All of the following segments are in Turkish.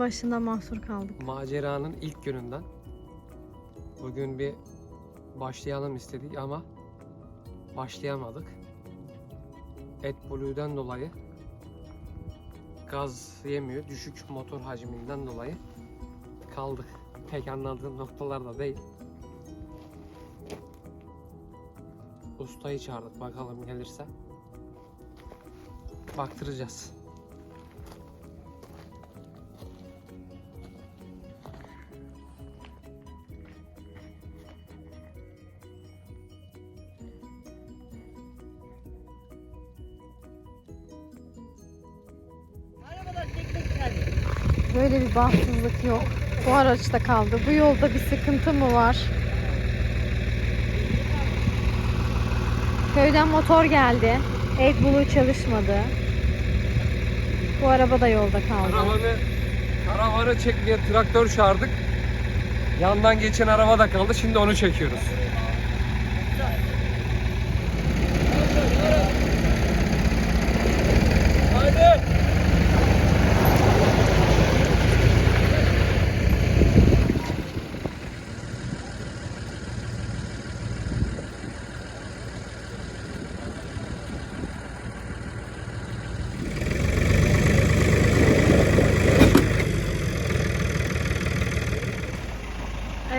başında mahsur kaldık. Maceranın ilk gününden bugün bir başlayalım istedik ama başlayamadık. AdBlue'den dolayı gaz yemiyor. Düşük motor hacminden dolayı kaldık. Pek anladığım noktalarda değil. Ustayı çağırdık bakalım gelirse. Baktıracağız. Bir bahtsızlık yok. Bu araçta kaldı. Bu yolda bir sıkıntı mı var? Köyden motor geldi. AdBlue çalışmadı. Bu araba da yolda kaldı. Karavanı, karavanı çekmeye traktör çağırdık. Yandan geçen araba da kaldı. Şimdi onu çekiyoruz. Haydi.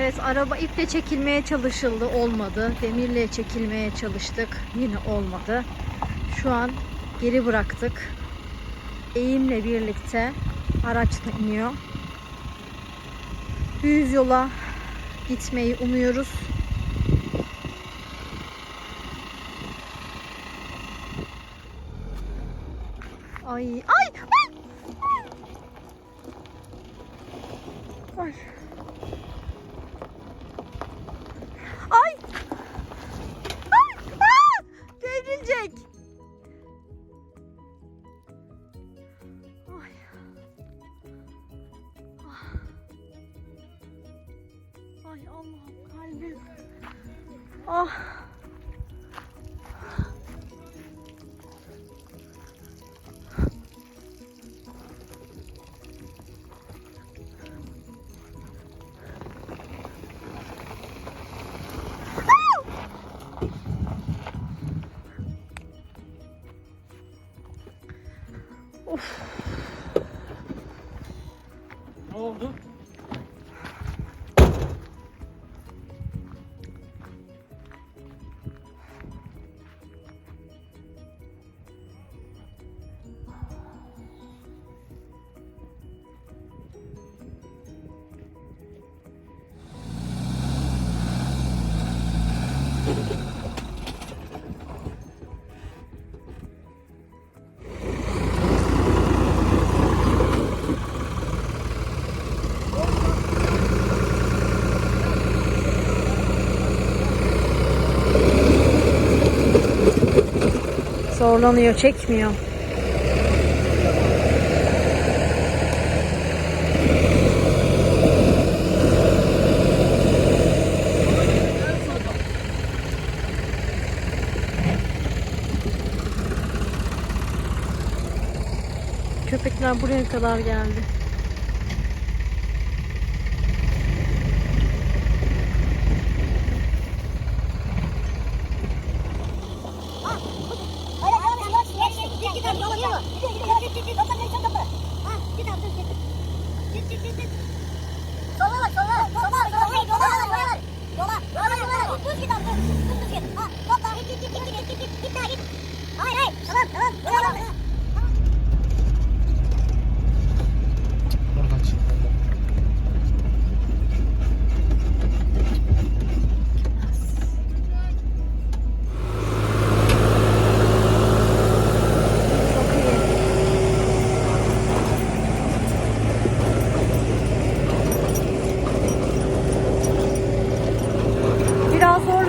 Evet araba iple çekilmeye çalışıldı olmadı. Demirle çekilmeye çalıştık yine olmadı. Şu an geri bıraktık. Eğimle birlikte araç da iniyor. Düz yola gitmeyi umuyoruz. Ay ay. Ay Allah'ım kalbim. Ah. Zorlanıyor, çekmiyor. Köpekler buraya kadar geldi. Hayır hayır. Tamam tamam.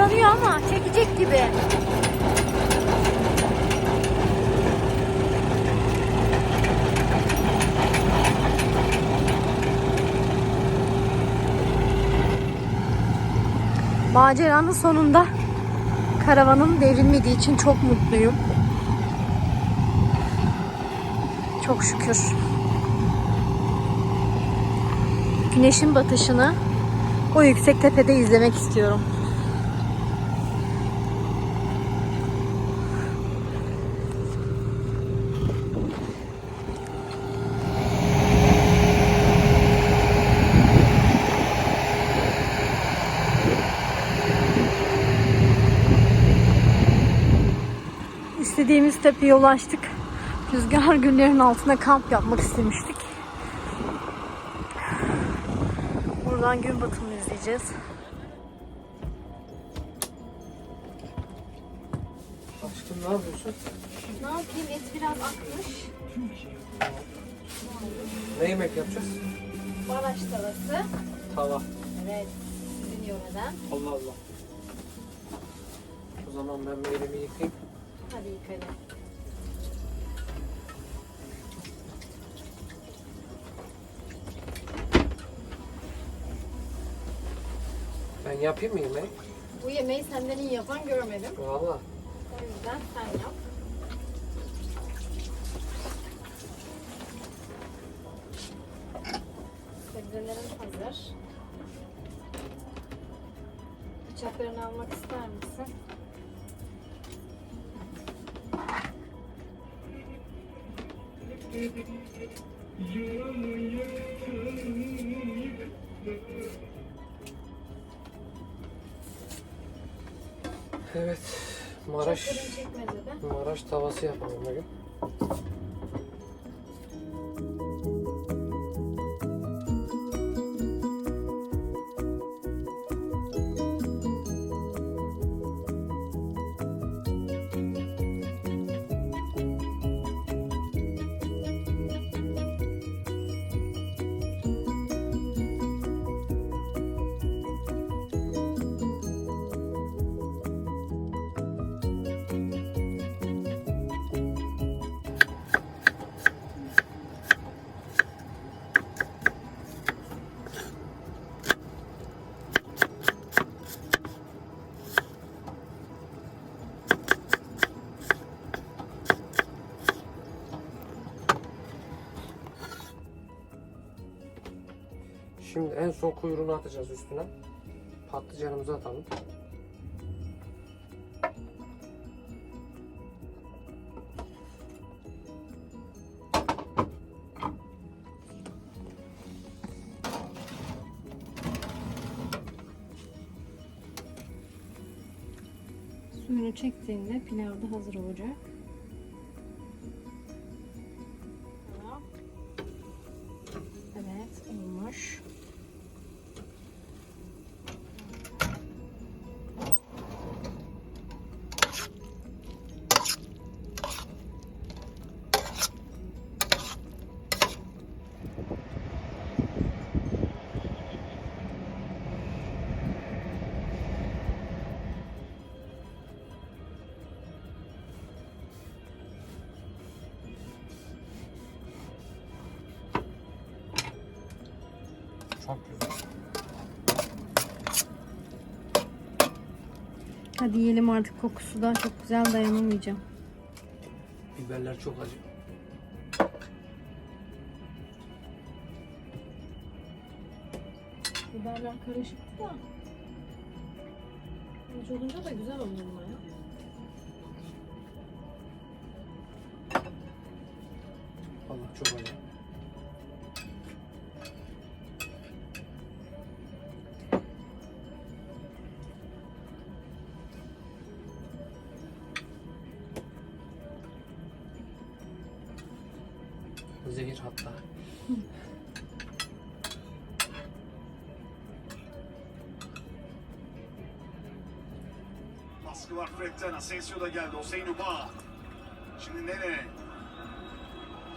Kıvranıyor ama çekecek gibi. Maceranın sonunda karavanım devrilmediği için çok mutluyum. Çok şükür. Güneşin batışını o yüksek tepede izlemek istiyorum. İstediğimiz tepeye ulaştık. Rüzgar günlerin altında kamp yapmak istemiştik. Buradan gün batımını izleyeceğiz. Aşkım ne yapıyorsun? Ne yapayım? Et biraz akmış. Ne yemek yapacağız? Maraş tavası. Tava. Evet. Sizin yöreden. Allah Allah. O zaman ben bir elimi yıkayayım. Hadi yukarı. Ben yapayım mı yemeği? Bu yemeği senden iyi yapan görmedim. Valla. O yüzden sen yap. Evet. Maraş. Maraş tavası yapalım bugün. Son kuyruğunu atacağız üstüne. Patlıcanımızı atalım. Suyunu çektiğinde pilav da hazır olacak. Hadi yiyelim artık kokusu da çok güzel dayanamayacağım. Biberler çok acı. Biberler karışıktı da. Acı olunca da güzel oluyor bunlar ya. Allah çok acı. Baskı var Fred'den. Asensio da geldi. Hüseyin Uba. Şimdi nereye?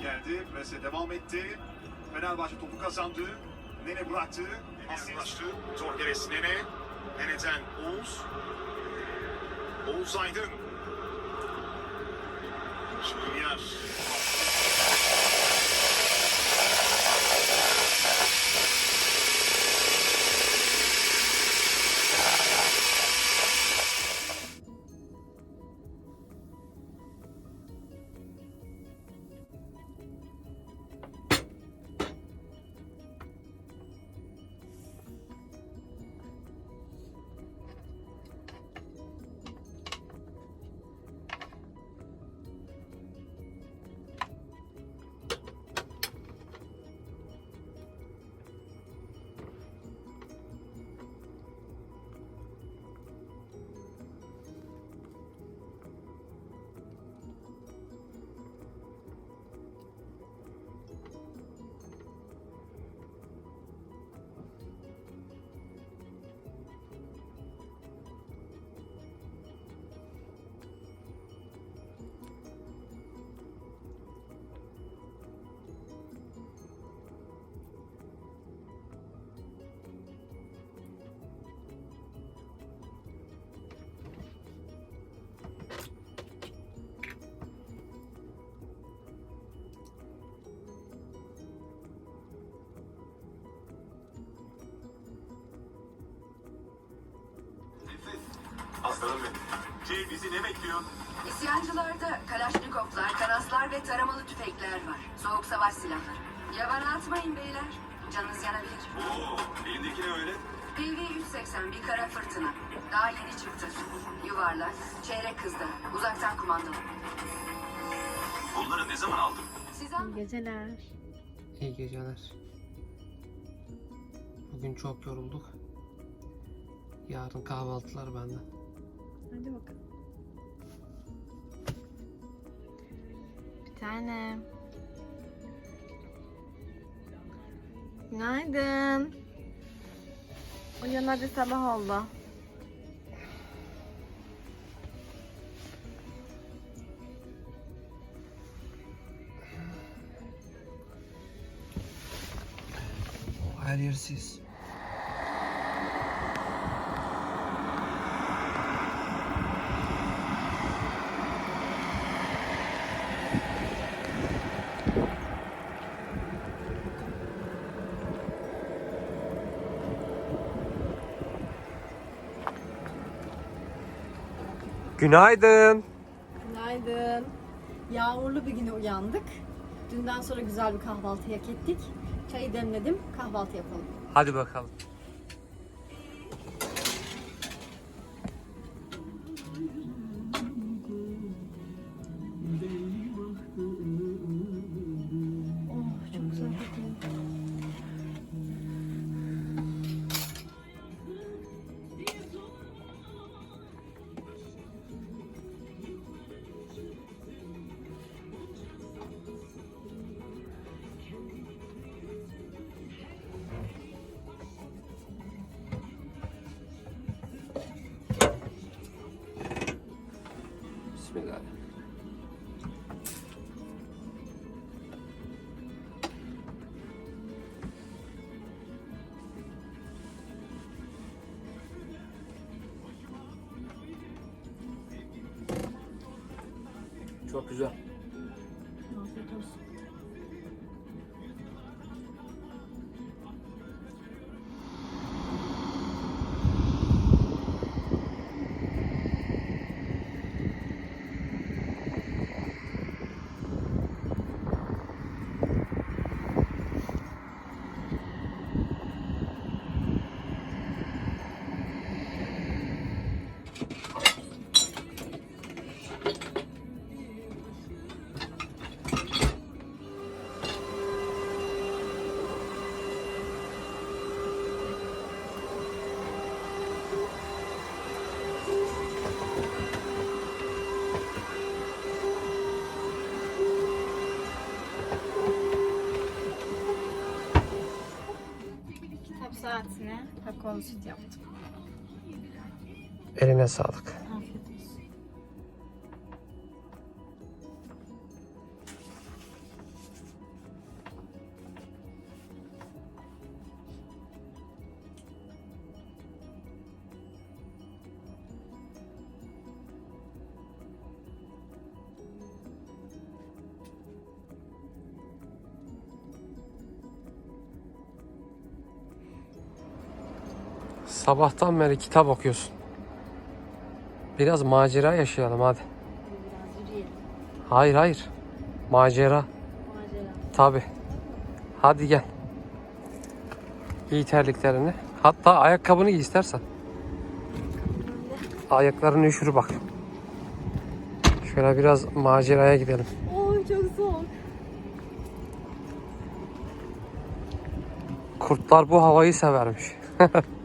Geldi. Prese devam etti. Fenerbahçe topu kazandı. Nene bıraktı. Asensio. Torgeres Nene. Nene'den Oğuz. Oğuz Aydın. Şimdi yer. Aslanım benim. Şey bizi ne bekliyor? İsyancılarda Kalaşnikovlar, kanaslar ve taramalı tüfekler var. Soğuk savaş silahları. Yabana atmayın beyler. Canınız yanabilir. Oo, elindeki ne öyle? PV-180 bir kara fırtına. Daha yeni çıktı. Yuvarlak, çeyrek hızda, uzaktan kumandalı. Bunları ne zaman aldın? Siz İyi geceler. İyi geceler. Bugün çok yorulduk. Yarın kahvaltılar bende. Hadi bakalım. Bir tane. Günaydın. Uyan hadi sabah oldu. Her yer sis. Günaydın. Günaydın. Yağmurlu bir güne uyandık. Dünden sonra güzel bir kahvaltı hak ettik. Çayı demledim. Kahvaltı yapalım. Hadi bakalım. Çok güzel. Süt yaptım. Eline sağlık. Sabahtan beri kitap okuyorsun. Biraz macera yaşayalım hadi. Biraz yürüyelim. Hayır hayır. Macera. Macera. Tabi. Hadi gel. Giy terliklerini. Hatta ayakkabını giy istersen. Ayakların üşür bak. Şöyle biraz maceraya gidelim. Oy çok soğuk. Kurtlar bu havayı severmiş.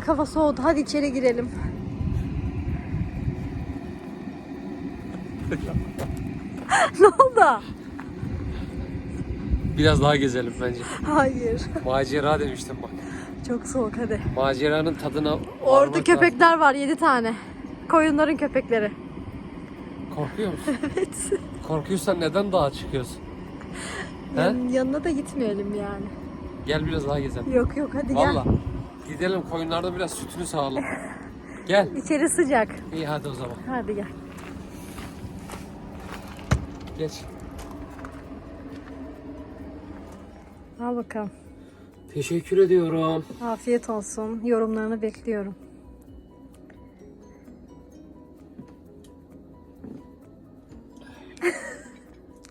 Artık hava soğudu. Hadi içeri girelim. ne oldu? Biraz daha gezelim bence. Hayır. Macera demiştim bak. Çok soğuk hadi. Maceranın tadına Orada varmak köpekler var 7 tane. Koyunların köpekleri. lazım. Korkuyor musun? Evet. Korkuyorsan neden dağa çıkıyorsun? He? Yan- yanına da gitmeyelim yani. Gel biraz daha gezelim. Yok yok hadi Valla. Gidelim koyunlarda biraz sütünü sağalım. Gel. gel. İçeri sıcak. İyi hadi o zaman. Hadi gel. Geç. Al bakalım. Teşekkür ediyorum. Afiyet olsun. Yorumlarını bekliyorum.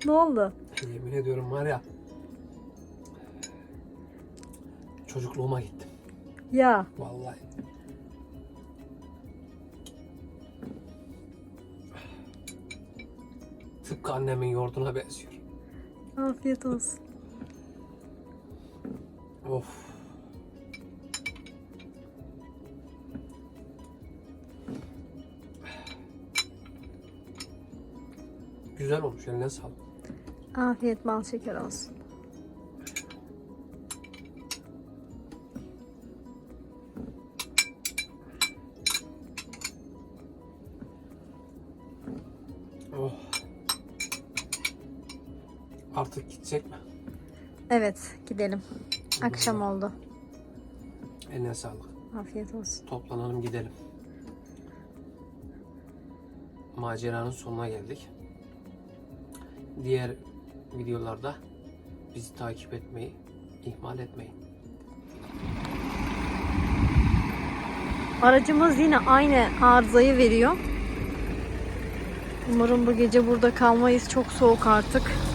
ne oldu? Yemin ediyorum var ya. Çocukluğuma gittim. Ya Vallahi. Tıpkı annemin yoğurduna benziyor. afiyet olsun. Of. Güzel olmuş eline sağlık. Afiyet bal şeker olsun. Evet gidelim. Akşam oldu. Eline sağlık. Afiyet olsun. Toplanalım gidelim. Maceranın sonuna geldik. Diğer videolarda bizi takip etmeyi ihmal etmeyin. Aracımız yine aynı arızayı veriyor. Umarım bu gece burada kalmayız. Çok soğuk artık.